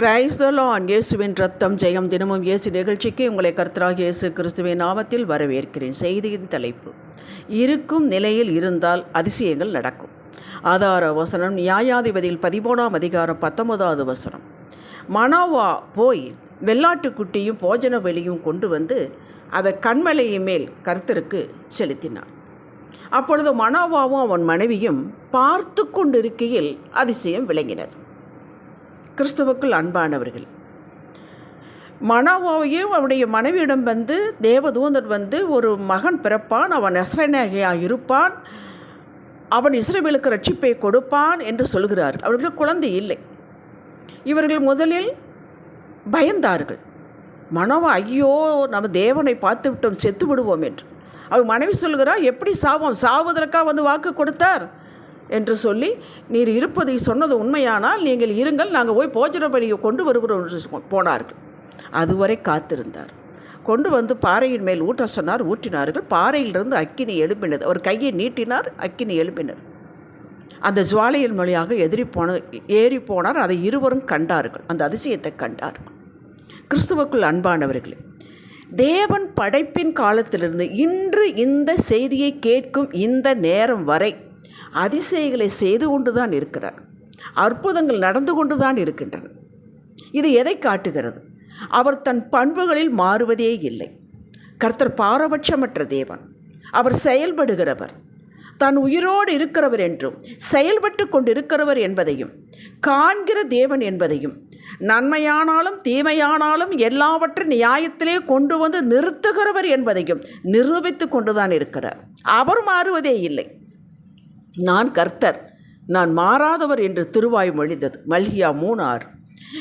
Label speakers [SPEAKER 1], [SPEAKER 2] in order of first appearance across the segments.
[SPEAKER 1] Praise the லான் இயேசுவின் ரத்தம் ஜெயம் தினமும் இயேசு நிகழ்ச்சிக்கு உங்களை கர்த்தராக இயேசு கிறிஸ்துவின் நாமத்தில் வரவேற்கிறேன். செய்தியின் தலைப்பு இருக்கும் நிலையில் இருந்தால் அதிசயங்கள் நடக்கும். ஆதார வசனம் நியாயாதிபதியில் பதிமூணாம் அதிகாரம் பத்தொன்பதாவது வசனம். மனோவா போய் வெள்ளாட்டுக்குட்டியும் போஜன வெளியும் கொண்டு வந்து அதை கண்மலையின் மேல் கர்த்தருக்கு செலுத்தினான். அப்பொழுது மனோவாவும் அவன் மனைவியும் பார்த்து கொண்டிருக்கையில் அதிசயம் விளங்கினது. கிறிஸ்துவுக்குள் அன்பானவர்கள். மனோவாவையும் அவனுடைய மனைவியிடம் வந்து தேவதூதர் வந்து ஒரு மகன் பிறப்பான் அவன் நஸ்ரனாகியாக இருப்பான் அவன் இஸ்ரவேலுக்கு ரட்சிப்பை கொடுப்பான் என்று சொல்கிறார். அவர்களுக்கு குழந்தை இல்லை. இவர்கள் முதலில் பயந்தார்கள். மனோவா ஐயோ நம்ம தேவனை பார்த்து விட்டோம் செத்து விடுவோம் என்று. அவர் மனைவி சொல்கிறார் எப்படி சாவோம் சாவதற்காக வந்து வாக்கு கொடுத்தார்? என்று சொல்லி நீர் இருப்பதை சொன்னது உண்மையானால் நீங்கள் இருங்கள் நாங்கள் போய் போஜன பணியை கொண்டு வருகிறோம் என்று போனார்கள். அதுவரை காத்திருந்தார். கொண்டு வந்து பாறையின் மேல் ஊற்ற சொன்னார். ஊற்றினார்கள். பாறையிலிருந்து அக்கினி எழுப்பினது அவர் கையை நீட்டினார். அக்கினி எழுப்பினர் அந்த ஜுவாலையின் மொழியாக எதிரி போன ஏறி போனார். அதை இருவரும் கண்டார்கள். அந்த அதிசயத்தை கண்டார்கள் கிறிஸ்துவுக்குள் அன்பானவர்களே தேவன் படைப்பின் காலத்திலிருந்து இன்று இந்த செய்தியை கேட்கும் இந்த நேரம் வரை அதிசயங்களை செய்து கொண்டு தான் இருக்கிறார். அற்புதங்கள் நடந்து கொண்டு தான் இருக்கின்றன. இது எதை காட்டுகிறது? அவர் தன் பண்புகளில் மாறுவதே இல்லை. கர்த்தர் பாரபட்சமற்ற தேவன். அவர் செயல்படுகிறவர். தான் உயிரோடு இருக்கிறவர் என்றும் செயல்பட்டு கொண்டிருக்கிறவர் என்பதையும் காண்கிற தேவன் என்பதையும் நன்மையானாலும் தீமையானாலும் எல்லாவற்றையும் நியாயத்திலே கொண்டு வந்து நிறுத்துகிறவர் என்பதையும் நிரூபித்து கொண்டுதான் இருக்கிறார். அவர் மாறுவதே இல்லை. நான் கர்த்தர். நான் மாறாதவர் என்று திருவாய் மொழிந்தது. மல்கியா மூணார்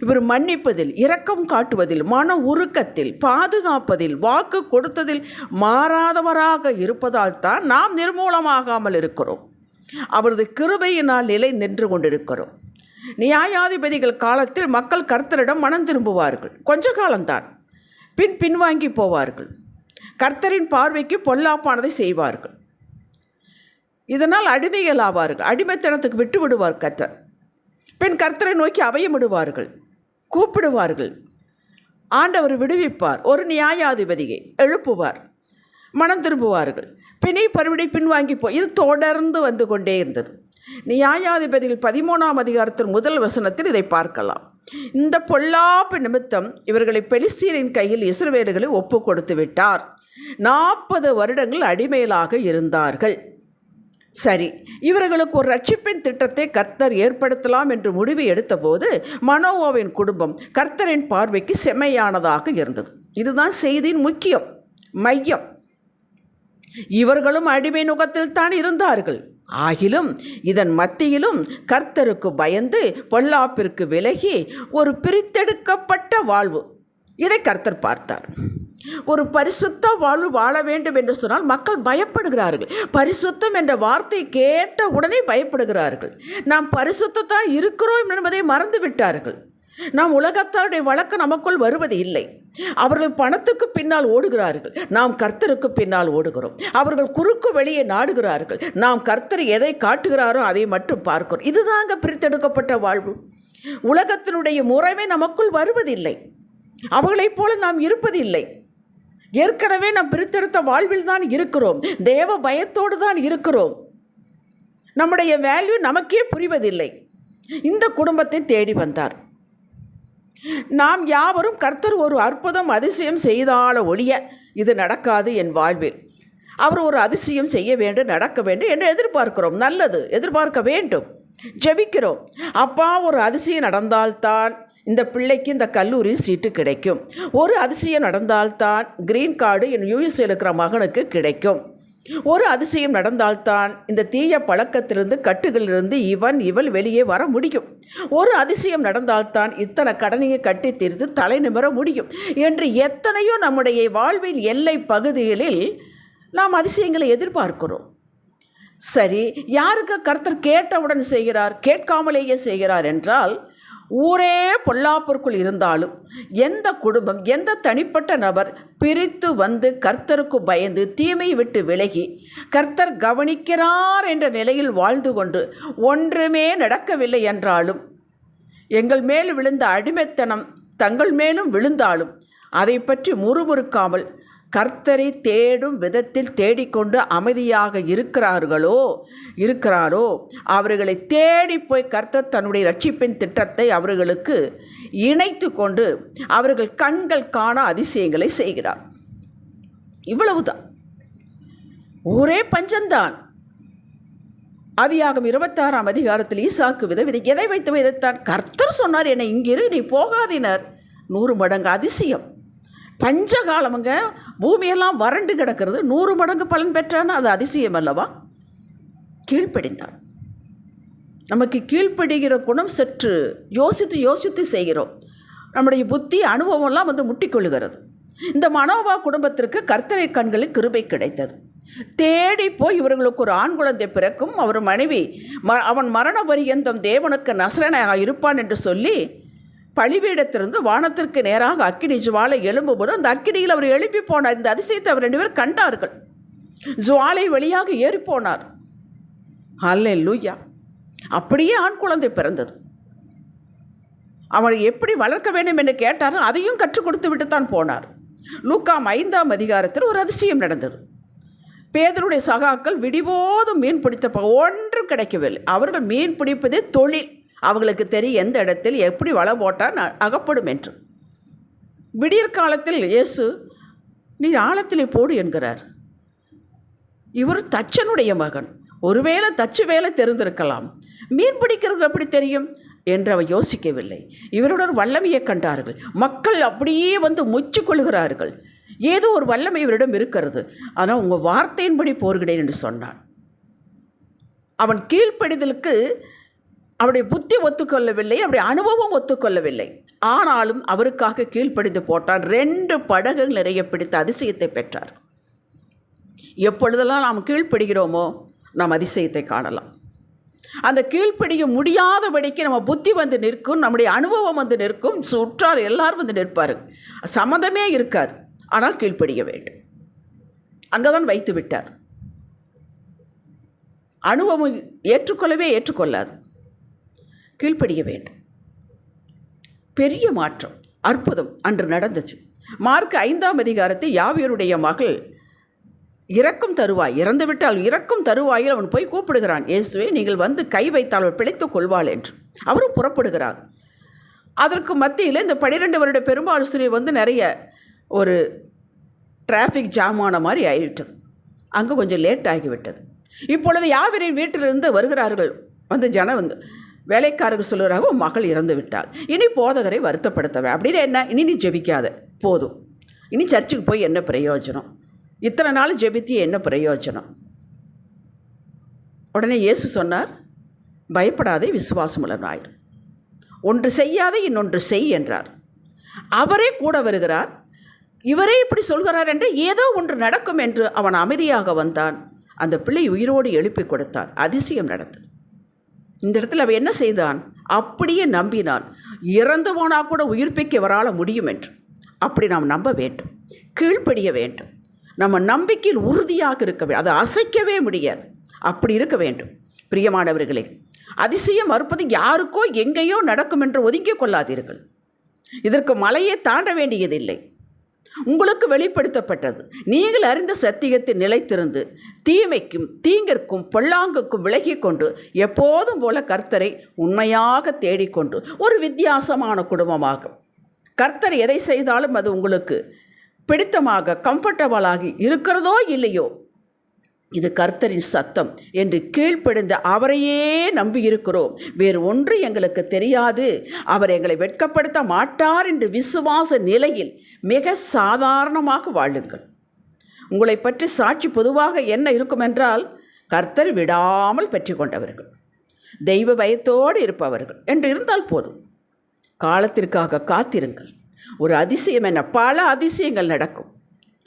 [SPEAKER 1] இவர் மன்னிப்பதில் இரக்கம் காட்டுவதில் மன உருக்கத்தில் பாதுகாப்பதில் வாக்கு கொடுத்ததில் மாறாதவராக இருப்பதால் தான் நாம் நிர்மூலமாகாமல் இருக்கிறோம். அவரது கிருபையினால் நிலை நின்று கொண்டிருக்கிறோம். நியாயாதிபதிகள் காலத்தில் மக்கள் கர்த்தரிடம் மனம் திரும்புவார்கள். கொஞ்ச காலம்தான். பின் பின்வாங்கி போவார்கள். கர்த்தரின் பார்வைக்கு பொல்லாப்பானதை செய்வார்கள். இதனால் அடிமைகள் ஆவார்கள் அடிமைத்தனத்துக்கு விட்டு விடுவார் கர்த்தர். பெண் கர்த்தரை நோக்கி அவையமிடுவார்கள். கூப்பிடுவார்கள். ஆண்டவர் விடுவிப்பார். ஒரு நியாயாதிபதியை எழுப்புவார். மனம் திரும்புவார்கள். பிணை பருவிடை பின்வாங்கி போய் இது தொடர்ந்து வந்து கொண்டே இருந்தது. நியாயாதிபதிகள் பதிமூணாம் அதிகாரத்தின் முதல் வசனத்தில் இதை பார்க்கலாம். இந்த பொல்லாப்பு நிமித்தம் இவர்களை பெலிஸ்தீனின் கையில் இசுரவேடுகளை ஒப்பு கொடுத்து விட்டார். நாற்பது வருடங்கள் அடிமையிலாக இருந்தார்கள். சரி இவர்களுக்கு ஒரு ரட்சிப்பின் திட்டத்தை கர்த்தர் ஏற்படுத்தலாம் என்று முடிவு எடுத்தபோது மனோவாவின் குடும்பம் கர்த்தரின் பார்வைக்கு செம்மையானதாக இருந்தது. இதுதான் செய்தியின் முக்கியம் மையம். இவர்களும் அடிமை நுகத்தில் தான் இருந்தார்கள். ஆகிலும் இதன் மத்தியிலும் கர்த்தருக்கு பயந்து பொல்லாப்பிற்கு விலகி ஒரு பிரித்தெடுக்கப்பட்ட வாழ்வு. இதை கர்த்தர் பார்த்தார். ஒரு பரிசுத்த வாழ்வு வாழ வேண்டும் என்று சொன்னால் மக்கள் பயப்படுகிறார்கள். பரிசுத்தம் என்ற வார்த்தை கேட்ட உடனே பயப்படுகிறார்கள். நாம் பரிசுத்தத்தான் இருக்கிறோம் என்பதை மறந்து விட்டார்கள் நாம் உலகத்தாருடைய வழக்கம் நமக்குள் வருவது இல்லை. அவர்கள் பணத்துக்கு பின்னால் ஓடுகிறார்கள். நாம் கர்த்தருக்கு பின்னால் ஓடுகிறோம். அவர்கள் குறுக்கு வெளியே நாடுகிறார்கள். நாம் கர்த்தர் எதை காட்டுகிறாரோ அதை மட்டும் பார்க்கிறோம். இதுதாங்க பிரித்தெடுக்கப்பட்ட வாழ்வு. உலகத்தினுடைய முறைமை நமக்குள் வருவதில்லை. அவர்களைப் போல நாம் இருப்பதில்லை. ஏற்கனவே நாம் பிரித்தெடுத்த வாழ்வில் தான் இருக்கிறோம். தேவ பயத்தோடு தான் இருக்கிறோம். நம்முடைய வேல்யூ நமக்கே புரிவதில்லை. இந்த குடும்பத்தை தேடி வந்தார். நாம் யாவரும் கர்த்தர் ஒரு அற்புதம் அதிசயம் செய்தால ஒழிய இது நடக்காது என் வாழ்வில். அவர் ஒரு அதிசயம் செய்ய வேண்டும் நடக்க வேண்டும் என்று எதிர்பார்க்கிறோம். நல்லது எதிர்பார்க்க வேண்டும். ஜெபிக்கிறோம். அப்பா ஒரு அதிசயம் நடந்தால்தான் இந்த பிள்ளைக்கு இந்த கல்லூரி சீட்டு கிடைக்கும். ஒரு அதிசயம் நடந்தால்தான் கிரீன் கார்டு என் யூஎஸ் இருக்கிற மகனுக்கு கிடைக்கும். ஒரு அதிசயம் நடந்தால்தான் இந்த தீய பழக்கத்திலிருந்து கட்டுகளிலிருந்து இவன் இவள் வெளியே வர முடியும். ஒரு அதிசயம் நடந்தால்தான் இத்தனை கடனையை கட்டி தீர்த்து தலை நிமிர முடியும். என்று எத்தனையோ நம்முடைய வாழ்வின் எல்லை பகுதிகளில் நாம் அதிசயங்களை எதிர்பார்க்கிறோம். சரி யாருக்கு கர்த்தர் கேட்டவுடன் செய்கிறார் கேட்காமலேயே செய்கிறார் என்றால் ஊரே பொல்லாப்பிற்குள் இருந்தாலும் எந்த குடும்பம் எந்த தனிப்பட்ட நபர் பிரித்து வந்து கர்த்தருக்கு பயந்து தீமை விட்டு விலகி கர்த்தர் கவனிக்கிறார் என்ற நிலையில் வாழ்ந்து கொண்டு ஒன்றுமே நடக்கவில்லை என்றாலும் எங்கள் மேல் விழுந்த அடிமைத்தனம் தங்கள் மேலும் விழுந்தாலும் அதை பற்றி முறுமுறுக்காமல் கர்த்தரை தேடும் விதத்தில் தேடிக்கொண்டு அமைதியாக இருக்கிறார்களோ? இருக்கிறாரோ? அவர்களை தேடி போய் கர்த்தர் தன்னுடைய ரட்சிப்பின் திட்டத்தை அவர்களுக்கு இணைத்து கொண்டு அவர்கள் கண்கள் காண அதிசயங்களை செய்கிறார். இவ்வளவுதான். ஒரே பஞ்சம்தான். ஆதியாகும் இருபத்தாறாம் அதிகாரத்தில் ஈசாக்கு விதவிதை எதை வைத்து விதைத்தான் கர்த்தர் சொன்னார் என்னை இங்கிரு நீ போகாதினர். நூறு மடங்கு அதிசயம். பஞ்ச காலமுங்க பூமியெல்லாம் வறண்டு கிடக்கிறது. நூறு மடங்கு பலன் பெற்றான்னு அது அதிசயம் அல்லவா? கீழ்ப்படிந்தான் நமக்கு கீழ்ப்படுகிற குணம் சற்று யோசித்து யோசித்து செய்கிறோம். நம்முடைய புத்தி அனுபவம்லாம் வந்து முட்டிக்கொள்ளுகிறது. இந்த மனோபா குடும்பத்திற்கு கர்த்தரை கண்களில் கிருபை கிடைத்தது. தேடி போய் இவர்களுக்கு ஒரு ஆண் குழந்தை பிறக்கும். அவர் மனைவி ம அவன் மரண பரியந்தம் தேவனுக்கு நசரனாக இருப்பான் என்று சொல்லி பழிபீடத்திலிருந்து வானத்திற்கு நேராக அக்கினி ஜுவாலை எழும்பும்போது அந்த அக்கினியில் அவர் எழுப்பி போனார். இந்த அதிசயத்தை அவர் ரெண்டு பேரும் கண்டார்கள். ஜுவாலை வழியாக ஏறிப்போனார் அல்லே அல்ல லூயா அப்படியே ஆண் குழந்தை பிறந்தது. அவனை எப்படி வளர்க்க வேண்டும் என்று கேட்டாரோ அதையும் கற்றுக் கொடுத்து விட்டு தான் போனார். லூக்காம் ஐந்தாம் அதிகாரத்தில் ஒரு அதிசயம் நடந்தது. பேதருடைய சகாக்கள் விடிபோதும் மீன் பிடித்த ப- ஒன்றும் கிடைக்கவில்லை. அவர்கள் மீன் பிடிப்பதே தொழில். அவங்களுக்கு தெரியும் எந்த இடத்தில் எப்படி வலை போட்டால் அகப்படும் என்று. விடியற் காலத்தில் இயேசு நீ ஆழத்திலே போடு என்கிறார். இவர் தச்சனுடைய மகன். ஒருவேளை தச்சு வேலை தெரிந்திருக்கலாம். மீன் பிடிக்கிறது எப்படி தெரியும்? என்று அவர் யோசிக்கவில்லை. இவரோட ஒரு வல்லமையை கண்டார்கள். மக்கள் அப்படியே வந்து முச்சு கொள்கிறார்கள். ஏதோ ஒரு வல்லமை இவரிடம் இருக்கிறது. ஆனால் உங்கள் வார்த்தையின்படி போர்கிறேன் என்று சொன்னான். அவன் கீழ்ப்படிதலுக்கு அவருடைய புத்தி ஒத்துக்கொள்ளவில்லை அவருடைய அனுபவம் ஒத்துக்கொள்ளவில்லை. ஆனாலும் அவருக்காக கீழ்ப்படிந்து போட்டான். ரெண்டு படகுகள் நிறைய பிடித்த அதிசயத்தை பெற்றார். எப்பொழுதெல்லாம் நாம் கீழ்ப்படுகிறோமோ நாம் அதிசயத்தை காணலாம். அந்த கீழ்ப்படிய முடியாதபடிக்கு நம்ம புத்தி வந்து நிற்கும் நம்முடைய அனுபவம் வந்து நிற்கும் சுற்றார் எல்லாரும் வந்து நிற்பார். சம்மந்தமே இருக்காது. ஆனால் கீழ்ப்படிய வேண்டும். அங்கே தான் வைத்து விட்டார். அனுபவம் ஏற்றுக்கொள்ளவே ஏற்றுக்கொள்ளாது. கீழ்ப்படிய வேண்டும். பெரிய மாற்றம் அற்புதம் அன்று நடந்துச்சு. மார்க் ஐந்தாம் அதிகாரத்தை யாவியருடைய மகள் இறக்கும் தருவாய் இறந்துவிட்டால் இறக்கும் தருவாயில் அவன் போய் கூப்பிடுகிறான். இயேசுவே நீங்கள் வந்து கை வைத்தால் அவள் பிழைத்துக் கொள்வாள் என்று. அவரும் புறப்படுகிறார். அதற்கு மத்தியில் இந்த பனிரெண்டு வருட பெரும்பாலுஸ்திரி வந்து நிறைய ஒரு டிராஃபிக் ஜாமான மாதிரி ஆயிட்டது அங்கே கொஞ்சம் லேட் ஆகிவிட்டது. இப்பொழுது யாவரின் வீட்டிலிருந்து வருகிறார்கள்? வந்து ஜனம் வந்து வேலைக்காரர்கள் சொல்லுறாங்க உன் மகள் இறந்து விட்டாள். இனி போதகரை வருத்தப்படுத்தவே அப்படின்னு என்ன? இனி நீ ஜெபிக்காத. போதும். இனி சர்ச்சுக்கு போய் என்ன பிரயோஜனம்? இத்தனை நாள் ஜெபித்தி என்ன பிரயோஜனம்? உடனே இயேசு சொன்னார் பயப்படாதே விசுவாசமுள்ளனாயிரு ஒன்று செய்யாதே இன்னொன்று செய் என்றார். அவரே கூட வருகிறார். இவரே இப்படி சொல்கிறார் என்று ஏதோ ஒன்று நடக்கும் என்று அவன் அமைதியாக வந்தான். அந்த பிள்ளை உயிரோடு எழுப்பி கொடுத்தார். அதிசயம் நடந்தது. இந்த இடத்துல அவன் என்ன செய்தான்? அப்படியே நம்பினான். இறந்து போனால் கூட உயிர்ப்பிக்க இவரால் முடியும் என்று. அப்படி நாம் நம்ப வேண்டும். கீழ்ப்படிய வேண்டும். நம்ம நம்பிக்கையில் உறுதியாக இருக்க வேண்டும். அதை அசைக்கவே முடியாது. அப்படி இருக்க வேண்டும். பிரியமானவர்களே அதிசயம் மறுப்பது யாருக்கோ எங்கேயோ நடக்கும் என்று ஒதுங்கிக் கொள்ளாதீர்கள். இதற்கு மலையை தாண்ட வேண்டியதில்லை. உங்களுக்கு வெளிப்படுத்தப்பட்டது. நீங்கள் அறிந்த சத்தியத்தில் நிலைத்திருந்து தீமைக்கும் தீங்கிற்கும் பொல்லாங்குக்கும் விலகி கொண்டு எப்போதும் போல கர்த்தரை உண்மையாக தேடிக்கொண்டு ஒரு வித்தியாசமான குடும்பமாகும். கர்த்தர் எதை செய்தாலும் அது உங்களுக்கு பிடித்தமாக கம்ஃபர்டபுளாகி இருக்கிறதோ இல்லையோ இது கர்த்தரின் சத்தம் என்று கீழ்ப்படிந்த அவரையே நம்பி இருக்கிறோம் வேறு ஒன்று எங்களுக்கு தெரியாது. அவர் எங்களை வெட்கப்படுத்த மாட்டார் என்று விசுவாச நிலையில் மிக சாதாரணமாக வாழுங்கள். உங்களை பற்றி சாட்சி பொதுவாக என்ன இருக்கும் என்றால் கர்த்தர் விடாமல் பெற்று கொண்டவர்கள் தெய்வ பயத்தோடு இருப்பவர்கள் என்று இருந்தால் போதும். காலத்திற்காக காத்திருங்கள். ஒரு அதிசயம் என்ன? பல அதிசயங்கள் நடக்கும்.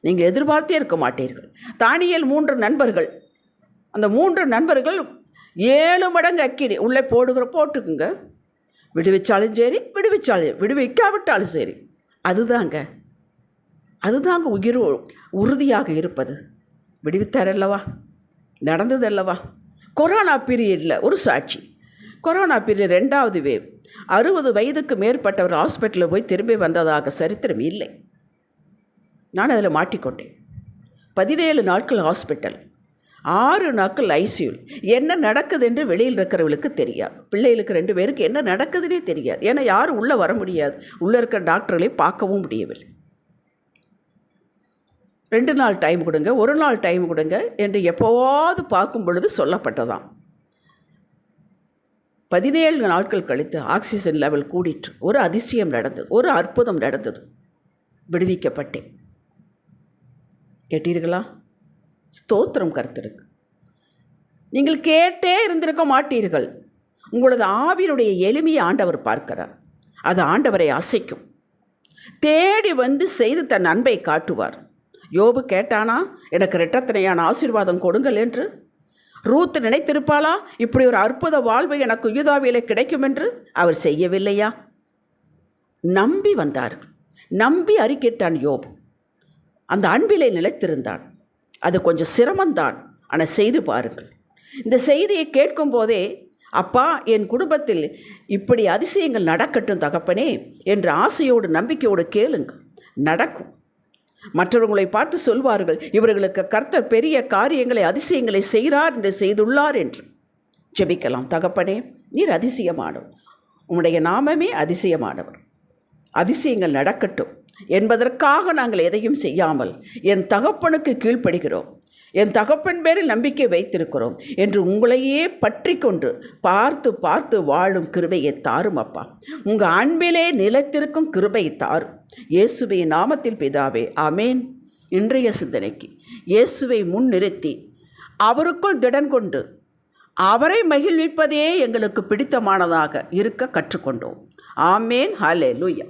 [SPEAKER 1] நீங்கள் எதிர்பார்த்தே இருக்க மாட்டீர்கள். தானியல் மூன்று நண்பர்கள். அந்த மூன்று நண்பர்கள் ஏழு மடங்கு அக்கினி. உள்ளே போடுகிற போட்டுக்குங்க. விடுவிச்சாலும் சரி விடுவிச்சாலும் விடுவிக்காவிட்டாலும் சரி. அதுதாங்க. அதுதாங்க உயிர் உறுதியாக இருப்பது. விடுவித்தார் அல்லவா நடந்தது அல்லவா கொரோனா பீரியடில் ஒரு சாட்சி. கொரோனா பீரியட் ரெண்டாவது வேவ். அறுபது வயதுக்கு மேற்பட்டவர் ஹாஸ்பிட்டலில் போய் திரும்பி வந்ததாக சரித்திரம் இல்லை. நான் அதில் மாட்டிக்கொண்டேன். பதினேழு நாட்கள் ஹாஸ்பிட்டல் ஆறு நாட்கள் ஐசியூல் என்ன நடக்குது என்று வெளியில் இருக்கிறவங்களுக்கு தெரியாது. பிள்ளைகளுக்கு ரெண்டு பேருக்கு என்ன நடக்குதுன்னே தெரியாது. ஏன்னா யாரும் உள்ளே வர முடியாது. உள்ளே இருக்கிற டாக்டர்களை பார்க்கவும் முடியவில்லை. ரெண்டு நாள் டைம் கொடுங்க ஒரு நாள் டைம் கொடுங்க என்று எப்போவாவது பார்க்கும் பொழுது சொல்லப்பட்டதாம். பதினேழு நாட்கள் கழித்து ஆக்சிஜன் லெவல் கூடிற்று. ஒரு அதிசயம் நடந்தது ஒரு அற்புதம் நடந்தது. விடுவிக்கப்பட்டேன். கேட்டீர்களா? ஸ்தோத்திரம் கருத்திருக்கு. நீங்கள் கேட்டே இருந்திருக்க மாட்டீர்கள். உங்களது ஆவியினுடைய எளிமையை ஆண்டவர் பார்க்கிறார். அது ஆண்டவரை அசைக்கும். தேடி வந்து செய்து தன் அன்பை காட்டுவார். யோபு கேட்டானா எனக்கு இரட்டத்தனையான ஆசீர்வாதம் கொடுங்கள் என்று. ரூத் நினைத்திருப்பாளா இப்படி ஒரு அற்புத வாழ்வு எனக்கு யூதாவியில் கிடைக்கும் என்று. அவர் செய்யவில்லையா? நம்பி வந்தார் நம்பி அறிக்கிட்டான் யோபு. அந்த அன்பிலே நிலைத்திருந்தான். அது கொஞ்சம் சிரமந்தான் ஆனால் செய்து பாருங்கள். இந்த செய்தியை கேட்கும் போதே அப்பா என் குடும்பத்தில் இப்படி அதிசயங்கள் நடக்கட்டும் தகப்பனே என்ற ஆசையோடு நம்பிக்கையோடு கேளுங்கள். நடக்கும். மற்றவர்களை பார்த்து சொல்வார்கள் இவர்களுக்கு கர்த்தர் பெரிய காரியங்களை அதிசயங்களை செய்கிறார் என்று செய்துள்ளார் என்று. ஜெபிக்கலாம் தகப்பனே நீர் அதிசயமானவர். உம்முடைய நாமமே அதிசயமானவர். அதிசயங்கள் நடக்கட்டும். என்பதற்காக நாங்கள் எதையும் செய்யாமல் என் தகப்பனுக்கு கீழ்ப்படுகிறோம். என் தகப்பன் பேரில் நம்பிக்கை வைத்திருக்கிறோம் என்று உங்களையே பற்றி கொண்டு பார்த்து பார்த்து வாழும் கிருபையை தாரும் அப்பா. உங்கள் அன்பிலே நிலைத்திருக்கும் கிருபை தாரும் இயேசுவை நாமத்தில் பிதாவே அமேன் இன்றைய சிந்தனைக்கு இயேசுவை முன்னிறுத்தி அவருக்குள் திடன் கொண்டு அவரை மகிழ்விப்பதே எங்களுக்கு பிடித்தமானதாக இருக்க கற்றுக்கொண்டோம். ஆமேன். ஹலே லூயா